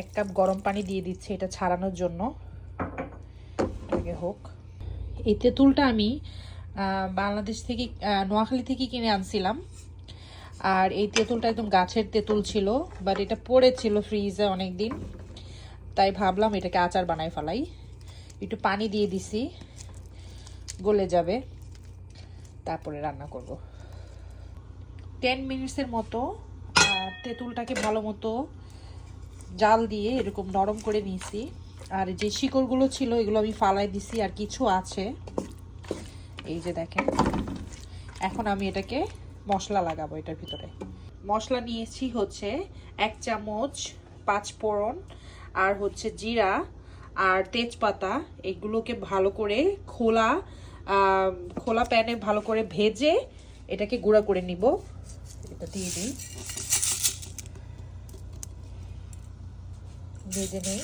এক কাপ গরম পানি দিয়ে দিচ্ছি এটা ছাড়ানোর জন্য। আগে হোক। এই তেঁতুলটা আমি বাংলাদেশ থেকে নোয়াখালী থেকে কিনে আনছিলাম। আর এই তেঁতুলটা একদম গাছের তেঁতুল ছিল বাট এটা পড়েছিল ফ্রিজে অনেক দিন তাই ভাবলাম এটাকে আচার বানাই ফেলাই। একটু পানি দিয়ে দিছি, গলে যাবে। তারপরে রান্না করব। টেন মিনিটসের মতো তেঁতুলটাকে ভালো মতো জাল দিয়ে এরকম নরম করে নিয়েছি। আর যে শিকড়গুলো ছিল, এগুলো আমি ফালাই দিছি, আর কিছু আছে। এই যে দেখেন, এখন আমি এটাকে মশলা লাগাবো এটার ভিতরে। মশলা নিয়েছি হচ্ছে এক চামচ পাঁচ ফোড়ন, আর হচ্ছে জিরা, আর তেজপাতা। এগুলোকে ভালো করে খোলা খোলা প্যানে ভালো করে ভেজে এটাকে গুঁড়া করে নিব। এটা দিয়ে দিই। ভেজে নেই।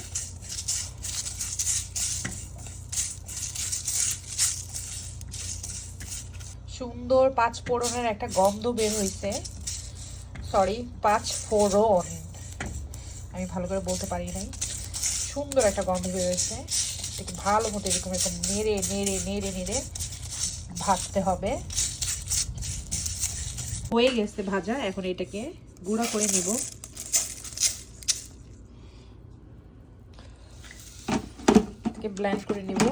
সুন্দর পাঁচ ফোড়নের একটা গন্ধ বের হয়েছে সরি পাঁচ ফোড়ন। আমি ভালো করে বলতে পারি নাই। সুন্দর একটা গন্ধ বের হয়েছে ভালো মতো এরকম এরকম নেড়ে নেড়ে নেড়ে নেড়ে ভাজতে হবে। হয়ে গেছে ভাজা। এখন এটাকে গুঁড়া করে নিব। এটাকে ব্ল্যান্ড করে নিব।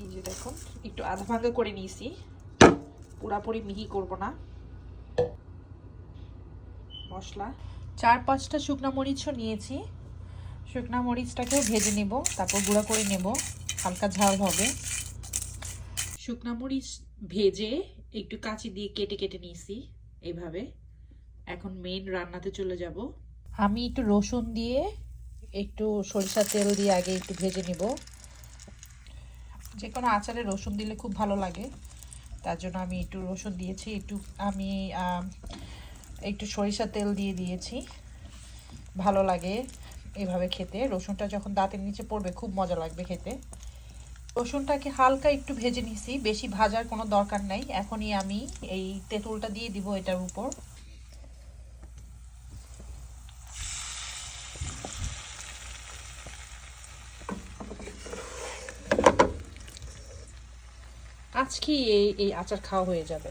এই যে দেখুন একটু আধা ভাঙ্গা করে নিয়েছি। পুরাপুরি মিহি করব না। মশলা। চার পাঁচটা শুকনো মরিচও নিয়েছি। শুকনো মরিচটাকেও ভেজে নেব, তারপর গুঁড়া করে নেব। হালকা ঝাল হবে। শুকনো মরিচ ভেজে একটু কাঁচি দিয়ে কেটে কেটে নিয়েছি এইভাবে। এখন মেন রান্নাতে চলে যাব। আমি একটু রসুন দিয়ে একটু সরিষা তেল দিয়ে আগে একটু ভেজে নিব। যে কোনো আচারে রসুন দিলে খুব ভালো লাগে। তার জন্য আমি একটু রসুন দিয়েছি, একটু আমি একটু সরিষা তেল দিয়ে দিয়েছি। ভালো লাগে এভাবে খেতে। রসুনটা যখন দাঁতের নিচে পড়বে, খুব মজা লাগবে খেতে। রসুনটাকে হালকা একটু ভেজে নিছি, বেশি ভাজার কোনো দরকার নাই। এখনই আমি এই তেঁতুলটা দিয়ে দিব এটার উপর। আজকেই এই এই আচার খাওয়া হয়ে যাবে।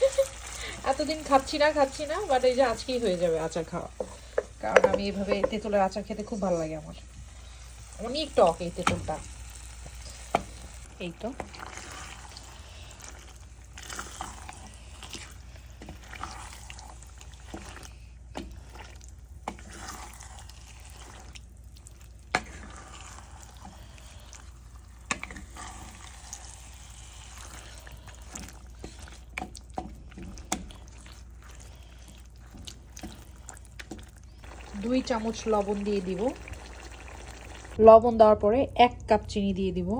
এতদিন খাচ্ছি না খাচ্ছি না বাট এই যে আজকেই হয়ে যাবে আচার খাওয়া। কারণ আমি এভাবে তেঁতুলের আচার খেতে খুব ভালো লাগে আমার। অনেক টক এই তেঁতুলটা। এই তো। দুই চামচ লবণ দিয়ে দিব। লবণ দেওয়ার পরে এক কাপ চিনি দিয়ে দিব।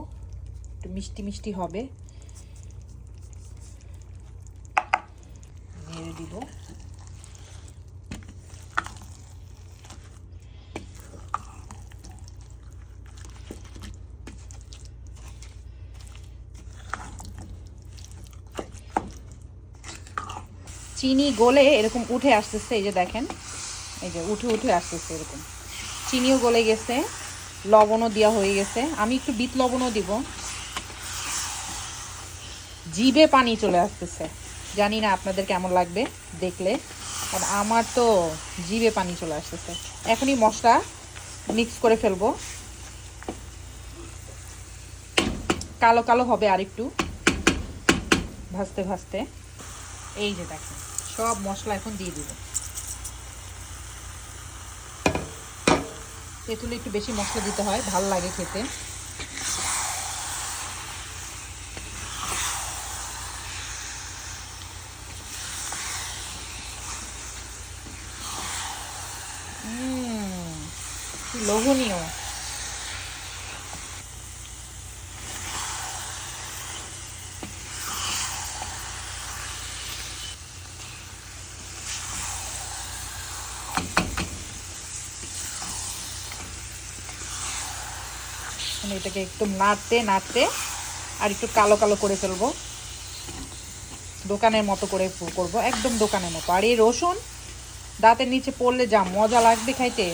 একটু মিষ্টি মিষ্টি হবে। নেড়ে দিব। চিনি গলে এরকম উঠে আসতেছে, এই যে দেখেন। এই যে উঠে উঠে আসতেছে এরকম। চিনিও গলে গেছে, লবণও দেওয়া হয়ে গেছে। আমি একটু বিট লবণও দিব। জিভে পানি চলে আসতেছে। জানি না আপনাদের কেমন লাগবে দেখলে কারণ আমার তো জিভে পানি চলে আসতেছে। এখনই মশলা মিক্স করে ফেলব। কালো কালো হবে আরেকটু। ভাজতে ভাজতে। এই যে দেখেন, সব মশলা এখন দিয়ে দিব। তেঁতুলে একটু বেশি মশলা দিতে হয়, ভালো লাগে খেতে। লোভনীয়। এখন এটাকে একটু নাড়তে নাড়তে আর একটু কালো কালো করে ফেলব। দোকানের মতো করে করব, একদম দোকানের মতো। আর এই রসুন দাঁতের নিচে পড়লে যা মজা লাগবে খাইতে।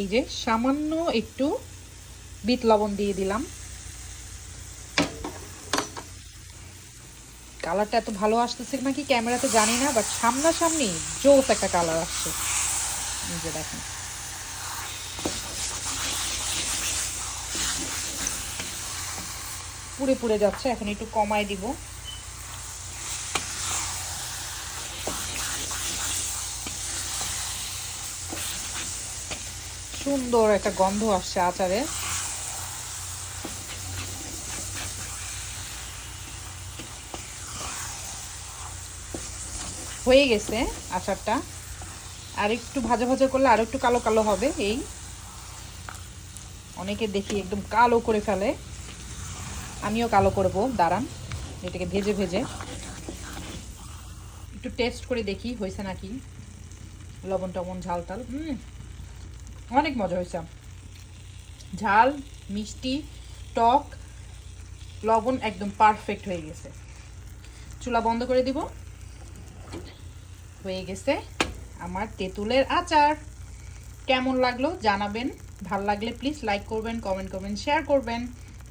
এই যে সামান্য একটু বিট লবণ দিয়ে দিলাম। কালারটা এত ভালো আসতেছে নাকি ক্যামেরাতে জানি না, বাট সামনাসামনি জোস একটা কালার আসছে। যে দেখেন। পুড়ে পুড়ে যাচ্ছে, এখন একটু কমায় দিব। সুন্দর একটা গন্ধ আসছে আচারে। হয়ে গেছে আচারটা। আর একটু ভাজা ভাজা করলে আর একটু কালো কালো হবে, এই। অনেকে দেখি একদম কালো করে ফেলে। আমিও কালো করব, দাঁড়ান। এটাকে ভেজে ভেজে। একটু টেস্ট করে দেখি, হয়েছে নাকি? লবণ টবণ, ঝাল টাল। হুম, অনেক মজা হয়েছে। ঝাল, মিষ্টি, টক, লবণ একদম পারফেক্ট হয়ে গেছে। চুলা বন্ধ করে দিব। হয়ে গেছে আমার তেঁতুলের আচার। কেমন লাগল জানাবেন। ভালো লাগলে প্লিজ লাইক করবেন কমেন্ট করবেন শেয়ার করবেন।